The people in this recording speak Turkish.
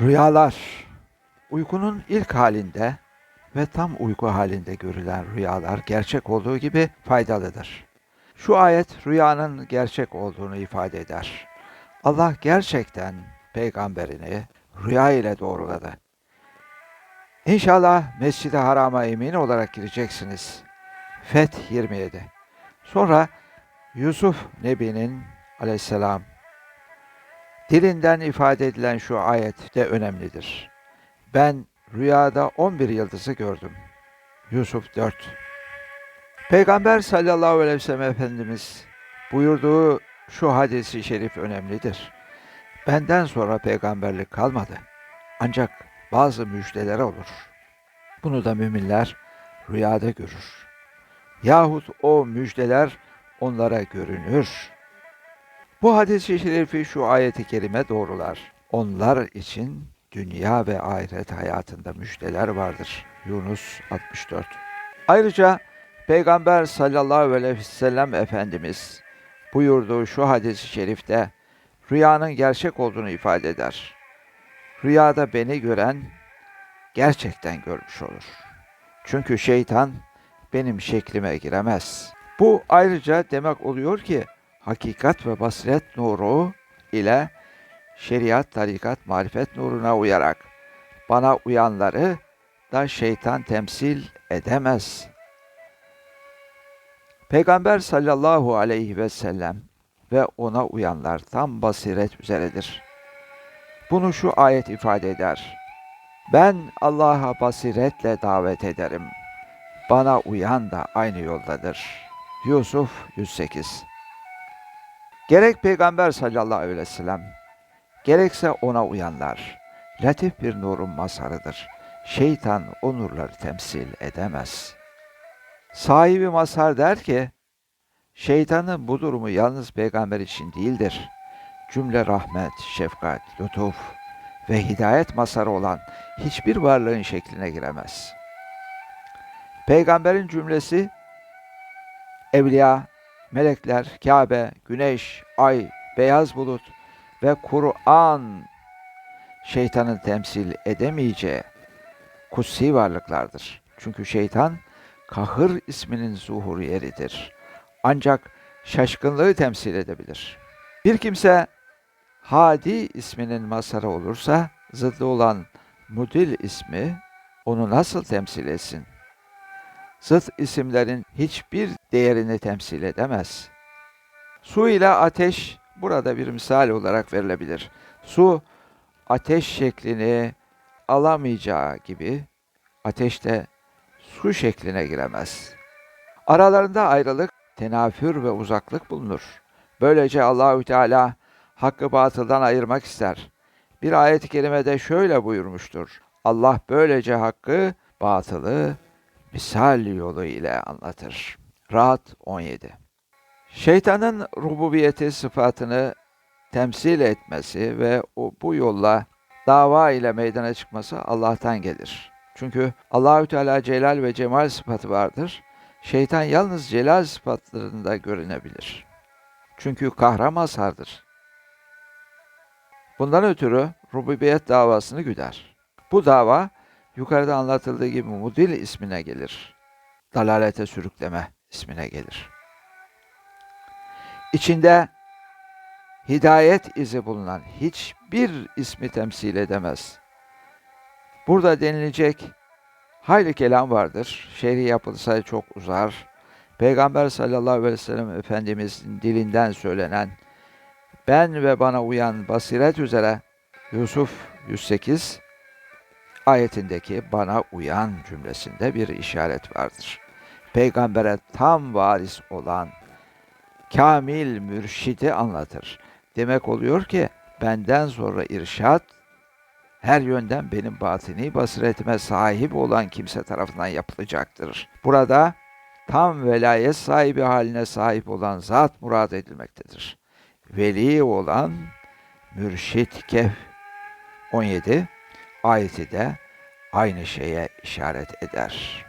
Rüyalar Uykunun ilk halinde ve tam uyku halinde görülen rüyalar gerçek olduğu gibi faydalıdır. Şu ayet rüyanın gerçek olduğunu ifade eder. Allah gerçekten peygamberini rüya ile doğruladı. İnşallah Mescid-i Haram'a emin olarak gireceksiniz. Feth 27 Sonra Yusuf Nebi'nin aleyhisselam dilinden ifade edilen şu ayet de önemlidir. Ben rüyada 11 yıldızı gördüm. Yusuf 4 Peygamber sallallahu aleyhi ve sellem Efendimiz buyurduğu şu hadisi şerif önemlidir. Benden sonra peygamberlik kalmadı. Ancak bazı müjdeler olur. Bunu da müminler rüyada görür. Yahut o müjdeler onlara görünür. Bu hadis-i şerifi şu ayeti kerime doğrular. Onlar için dünya ve ahiret hayatında müjdeler vardır. Yunus 64 Ayrıca Peygamber sallallahu aleyhi ve sellem Efendimiz buyurduğu şu hadis-i şerifte rüyanın gerçek olduğunu ifade eder. Rüyada beni gören gerçekten görmüş olur. Çünkü şeytan benim şeklime giremez. Bu ayrıca demek oluyor ki hakikat ve basiret nuru ile şeriat, tarikat, marifet nuruna uyarak bana uyanları da şeytan temsil edemez. Peygamber sallallahu aleyhi ve sellem ve ona uyanlar tam basiret üzeredir. Bunu şu ayet ifade eder. Ben Allah'a basiretle davet ederim. Bana uyan da aynı yoldadır. Yusuf 108 Gerek Peygamber sallallahu aleyhi ve sellem, gerekse ona uyanlar, latif bir nurun mazharıdır. Şeytan o nurları temsil edemez. Sahibi mazhar der ki, şeytanın bu durumu yalnız peygamber için değildir. Cümle rahmet, şefkat, lütuf ve hidayet mazharı olan hiçbir varlığın şekline giremez. Peygamberin cümlesi, evliya, melekler, Kabe, güneş, ay, beyaz bulut ve Kur'an şeytanın temsil edemeyeceği kutsi varlıklardır. Çünkü şeytan kahır isminin zuhur yeridir. Ancak şaşkınlığı temsil edebilir. Bir kimse Hadi isminin mazharı olursa zıddı olan Mudil ismi onu nasıl temsil etsin? Zıt isimlerin hiçbir değerini temsil edemez. Su ile ateş burada bir misal olarak verilebilir. Su ateş şeklini alamayacağı gibi ateş de su şekline giremez. Aralarında ayrılık, tenafür ve uzaklık bulunur. Böylece Allahü Teala hakkı batıldan ayırmak ister. Bir ayet-i kerimede şöyle buyurmuştur. Allah böylece hakkı, batılı misal yolu ile anlatır. Rahat 17 Şeytanın rububiyeti sıfatını temsil etmesi ve o, bu yolla dava ile meydana çıkması Allah'tan gelir. Çünkü Allahü Teala celal ve cemal sıfatı vardır. Şeytan yalnız celal sıfatlarında görünebilir. Çünkü kahra mazhardır. Bundan ötürü rububiyet davasını güder. Bu dava yukarıda anlatıldığı gibi mudil ismine gelir. Dalalete sürükleme ismine gelir. İçinde hidayet izi bulunan hiçbir ismi temsil edemez. Burada denilecek hayli kelam vardır. Şerhi yapılsa çok uzar. Peygamber sallallahu aleyhi ve sellem Efendimizin dilinden söylenen ben ve bana uyan basiret üzere Yusuf 108 ayetindeki bana uyan cümlesinde bir işaret vardır. Peygambere tam varis olan kamil mürşidi anlatır. Demek oluyor ki benden sonra irşat her yönden benim batini basiretime sahip olan kimse tarafından yapılacaktır. Burada tam velayet sahibi haline sahip olan zat murad edilmektedir. Veli olan mürşit kef 17 ayeti de aynı şeye işaret eder.